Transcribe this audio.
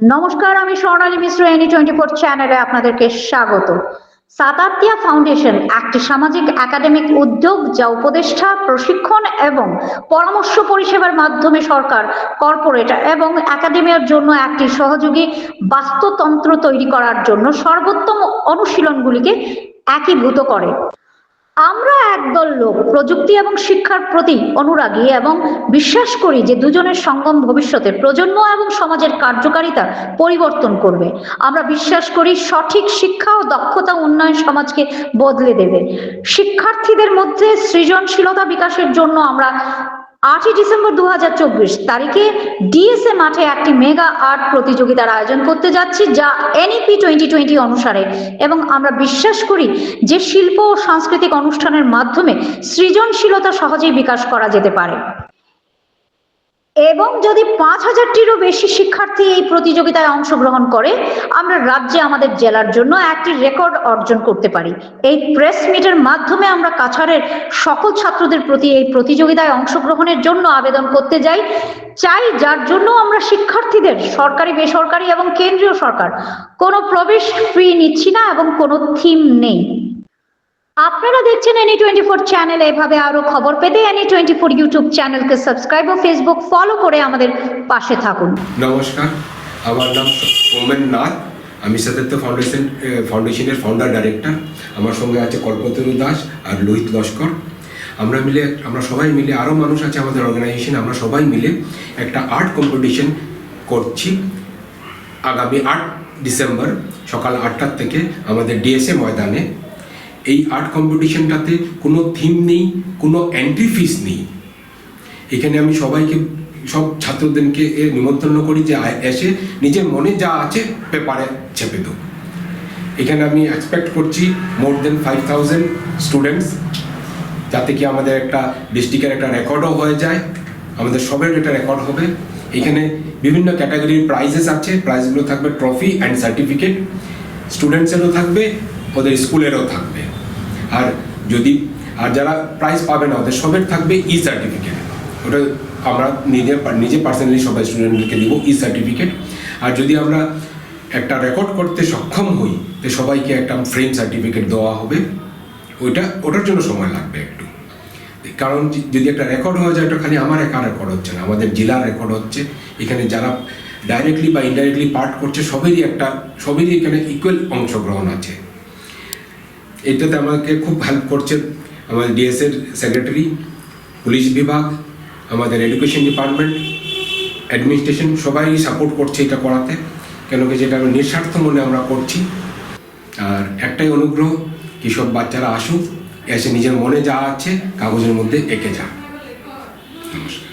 নমস্কার, আমি Swarnali Mishra any twenty four চ্যানেলে আপনাদেরকে স্বাগত। সাতাতিয়া ফাউন্ডেশন একটি সামাজিক একাডেমিক উদ্যোগ যা উপদেষ্টা, প্রশিক্ষণ এবং পরামর্শ পরিষেবার মাধ্যমে সরকার কর্পোরেট এবং একাডেমিয়ার জন্য একটি সহযোগী বাস্তুতন্ত্র তৈরি করার জন্য সর্বোত্তম অনুশীলনগুলিকে একীভূত করে। আমরা একদল লোক, প্রযুক্তি এবং শিক্ষার প্রতি অনুরাগী এবং বিশ্বাস করি যে দুজনের সঙ্গম ভবিষ্যতে প্রজন্ম এবং সমাজের কার্যকারিতা পরিবর্তন করবে। আমরা বিশ্বাস করি সঠিক শিক্ষা ও দক্ষতা উন্নয়ন সমাজকে বদলে দেবে। শিক্ষার্থীদের মধ্যে সৃজনশীলতা বিকাশের জন্য আমরা আটই ডিসেম্বর দু হাজার চব্বিশ তারিখে ডিএসএ মাঠে একটি মেগা আর্ট প্রতিযোগিতার আয়োজন করতে যাচ্ছি, যা এনইপি টোয়েন্টি টোয়েন্টি অনুসারে। এবং আমরা বিশ্বাস করি যে শিল্প ও সাংস্কৃতিক অনুষ্ঠানের মাধ্যমে সৃজনশীলতা সহজেই বিকাশ করা যেতে পারে। এবং যদি পাঁচ হাজারটিরও বেশি শিক্ষার্থী এই প্রতিযোগিতায় অংশগ্রহণ করে, আমরা রাজ্যে আমাদের জেলার জন্য একটি রেকর্ড অর্জন করতে পারি। এই প্রেস মিটের মাধ্যমে আমরা কাছাড়ের সকল ছাত্রদের প্রতি এই প্রতিযোগিতায় অংশগ্রহণের জন্য আবেদন করতে যাই। চাই যার জন্য আমরা শিক্ষার্থীদের, সরকারি, বেসরকারি এবং কেন্দ্রীয় সরকার, কোনো প্রবেশ ফি নিচ্ছি না এবং কোনো থিম নেই। আপনারা দেখছেন এনি টোয়েন্টি ফোর চ্যানেল এভাবে আরও খবর পেতে এনি টোয়েন্টি ফোর ইউটিউব চ্যানেলকে সাবস্ক্রাইব ও ফেসবুক ফলো করে আমাদের পাশে থাকুন। নমস্কার, আমার নাম ওমেন নাথ। আমি সতীর্থ ফাউন্ডেশন ফাউন্ডেশনের ফাউন্ডার ডাইরেক্টর আমার সঙ্গে আছে কল্পতরু দাস আর লোহিত লস্কর। আমরা মিলে, আমরা সবাই মিলে আরও মানুষ আছে আমাদের অর্গানাইজেশন আমরা সবাই মিলে একটা আর্ট কম্পিটিশন করছি। আগামী আট ডিসেম্বর সকাল আটটার থেকে আমাদের ডিএসএ ময়দানে। এই আর্ট কম্পিটিশনটাতে কোনো থিম নেই, কোনো এন্ট্রি ফিস নেই। এখানে আমি সবাইকে, সব ছাত্রদেরকে এ নিমন্ত্রণ করি যে এসে নিজের মনে যা আছে পেপারে চেপে দেবো এখানে আমি এক্সপেক্ট করছি more than five thousand students যাতে কি আমাদের একটা ডিস্ট্রিক্টের একটা রেকর্ডও হয়ে যায়। আমাদের সবের একটা রেকর্ড হবে। এখানে বিভিন্ন ক্যাটাগরির প্রাইজেস আছে। প্রাইজগুলো থাকবে ট্রফি অ্যান্ড সার্টিফিকেট স্টুডেন্টসেরও থাকবে, ওদের স্কুলেরও থাকবে। আর যদি, আর যারা প্রাইজ পাবে না, ওদের সবের থাকবে ই সার্টিফিকেট ওটা আমরা নিজে নিজে পার্সোনালি সবাই স্টুডেন্টদেরকে দিব ই সার্টিফিকেট আর যদি আমরা একটা রেকর্ড করতে সক্ষম হই, তো সবাইকে একটা ফ্রেম সার্টিফিকেট দেওয়া হবে। ওইটা, ওটার জন্য সময় লাগবে একটু। কারণ যদি একটা রেকর্ড হয়ে যায় ওটা খালি আমার একা রেকর্ড হচ্ছে না, আমাদের জেলার রেকর্ড হচ্ছে। এখানে যারা ডাইরেক্টলি বা ইনডাইরেক্টলি পার্ট করছে, সবেরই একটা, সবেরই এখানে ইকুয়াল অংশগ্রহণ আছে। এটাতে আমাকে খুব হেল্প করছে আমাদের ডিএসএর সেক্রেটারি পুলিশ বিভাগ, আমাদের এডুকেশন ডিপার্টমেন্ট অ্যাডমিনিস্ট্রেশন সবাই সাপোর্ট করছে এটা করাতে। কেন কি যেটা আমরা নিঃস্বার্থ মনে আমরা করছি। আর একটাই অনুগ্রহ কি সব বাচ্চারা আসুক, এসে নিজের মনে যা আছে, কাগজের মধ্যে এঁকে যা নমস্কার।